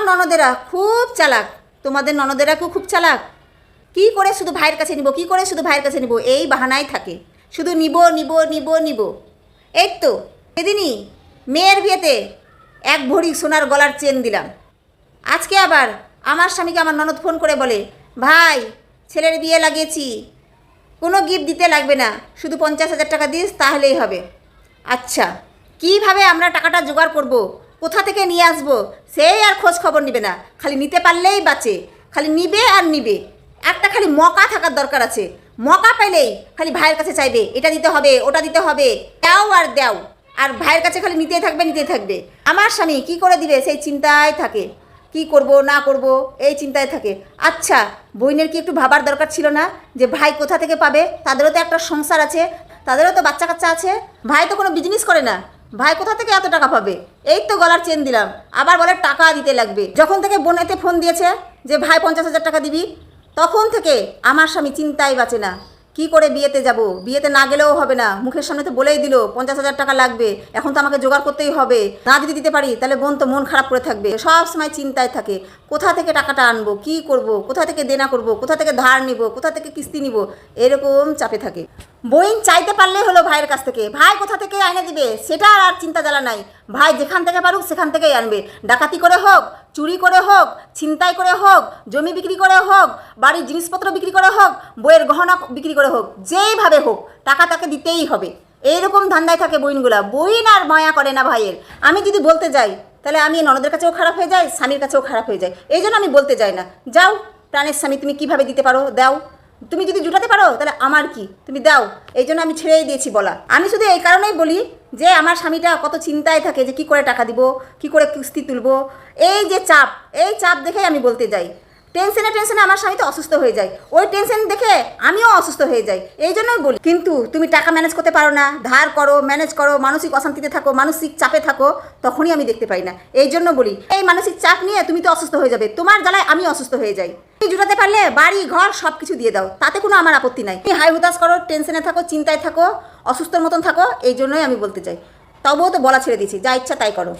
আমার ননদেরা খুব চালাক। তোমাদের ননদেরা কেউ খুব চালাক। কি করে শুধু ভাইয়ের কাছে নিব, কি করে শুধু ভাইয়ের কাছে নিব? এই বাহানাই থাকে। শুধু নিব নিব নিব নিব। এই তো, সেদিনই মেয়ের বিয়েতে এক ভরি সোনার গলার চেন দিলাম। আজকে আবার আমার স্বামীকে আমার ননদ ফোন করে বলে, ভাই, ছেলের বিয়ে লাগিয়েছি। কোনো গিফট দিতে লাগবে না। শুধু পঞ্চাশ হাজার টাকা দিস, তাহলেই হবে। আচ্ছা কীভাবে আমরা টাকাটা জোগাড় করব? কোথা থেকে নিয়ে আসব? সেই আর খোঁজ খবর নিবে না। খালি নিতে পারলেই বাঁচে। খালি নিবে আর নিবে। একটা খালি মকা থাকার দরকার আছে। মকা পেলেই খালি ভাইয়ের কাছে চাইবে, এটা দিতে হবে, ওটা দিতে হবে। দাও আর দাও। আর ভাইয়ের কাছে খালি নিতেই থাকবে নিতেই থাকবে। আমার স্বামী কি করে দিবে? সেই চিন্তায় থাকে। কি করব, না করব, এই চিন্তায় থাকে। আচ্ছা বইনের কি একটু ভাবার দরকার ছিল না? যে ভাই কোথা থেকে পাবে? তাদেরও তো একটা সংসার আছে। তাদেরও তো বাচ্চা কাচ্চা আছে। ভাই তো কোনো বিজনেস করে না। ভাই কোথা থেকে এত টাকা পাবে? এই তো গলার চেন দিলাম। আবার বলে টাকা দিতে লাগবে। যখন থেকে বোনেতে ফোন দিয়েছে যে, ভাই, পঞ্চাশ হাজার টাকা দিবি? তখন থেকে আমার স্বামী চিন্তাই বাঁচে না। কি করে বিয়েতে যাব? বিয়েতে না গেলেও হবে না। মুখের সামনে তো বলেই দিল, পঞ্চাশ হাজার টাকা লাগবে। এখন তো আমাকে জোগাড় করতেই হবে। না যদি দিতে পারি, তাহলে বোন তো মন খারাপ করে থাকবে। সব সময় চিন্তায় থাকে, কোথা থেকে টাকাটা আনব, কি করব, কোথা থেকে দেনা করব, কোথা থেকে ধার নিব, কোথা থেকে কিস্তি নিব, এরকম চাপে থাকে। বইন চাইতে পারলে হলো ভাইয়ের কাছ থেকে। ভাই কোথা থেকে এনে দিবে? সেটা আর চিন্তা জ্বালা নাই। ভাই যেখান থেকে পারুক সেখান থেকেই আনবে। ডাকাতি করে হোক, চুরি করে হোক, ছিনতাই করে হোক, জমি বিক্রি করে হোক, বাড়ির জিনিসপত্র বিক্রি করে হোক, বইয়ের গহনা বিক্রি করে হোক, যেইভাবে হোক, টাকা তাকে দিতেই হবে। এইরকম ধান্দায় থাকে বইনগুলা বইন আর মায়া করে না ভাইয়ের। আমি যদি বলতে যাই, তাহলে আমি ননদের কাছেও খারাপ হয়ে যাই, স্বামীর কাছেও খারাপ হয়ে যায় এই জন্য আমি বলতে যাই না। যাও, প্রাণের স্বামী, তুমি কীভাবে দিতে পারো? দাও। তুমি যদি জুটাতে পারো, তাহলে আমার কি? তুমি দাও। এই জন্য আমি ছেড়েই দিয়েছি বলা। আমি শুধু এই কারণেই বলি যে আমার স্বামীটা কত চিন্তায় থাকে যে কি করে টাকা দিব, কি করে কিস্তি তুলবো। এই যে চাপ, এই চাপ দেখেই আমি বলতে যাই। টেনশনে টেনশনে আমার স্বামী তো অসুস্থ হয়ে যায়। ওই টেনশন দেখে আমিও অসুস্থ হয়ে যাই। এই জন্যই বলি, কিন্তু তুমি টাকা ম্যানেজ করতে পারো না, ধার করো ম্যানেজ করো, মানসিক অশান্তিতে থাকো, মানসিক চাপে থাকো, তখনই আমি দেখতে পাই না। এই জন্য বলি, এই মানসিক চাপ নিয়ে তুমি তো অসুস্থ হয়ে যাবে, তোমার জ্বালায় আমি অসুস্থ হয়ে যাই। তুমি জুটাতে পারলে বাড়ি, ঘর সব কিছু দিয়ে দাও, তাতে কোনো আমার আপত্তি নাই। তুমি হাই হুতাশ করো, টেনশনে থাকো, চিন্তায় থাকো, অসুস্থর মতন থাকো, এই জন্যই আমি বলতে চাই। তবুও তো বলা ছেড়ে দিয়েছি, যা ইচ্ছা তাই করো।